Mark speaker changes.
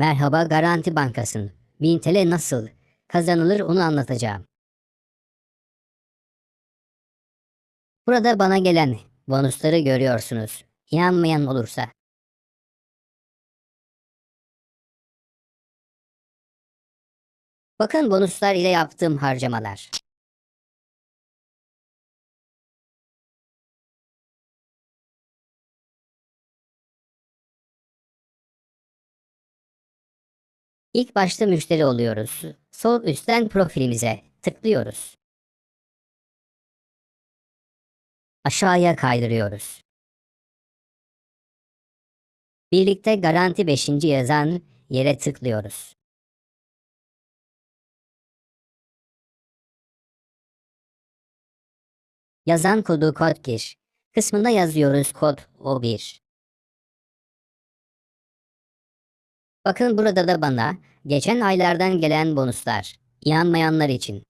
Speaker 1: Merhaba Garanti Bankası'nın. 1000 TL nasıl kazanılır onu anlatacağım. Burada bana gelen bonusları görüyorsunuz. İnanmayan olursa. Bakın bonuslar ile yaptığım harcamalar. İlk başta müşteri oluyoruz. Sol üstten profilimize tıklıyoruz. Aşağıya kaydırıyoruz. Birlikte garanti 5. yazan yere tıklıyoruz. Yazan kodu kod gir. Kısmında yazıyoruz kod O1. Bakın burada da bana geçen aylardan gelen bonuslar. İnanmayanlar için.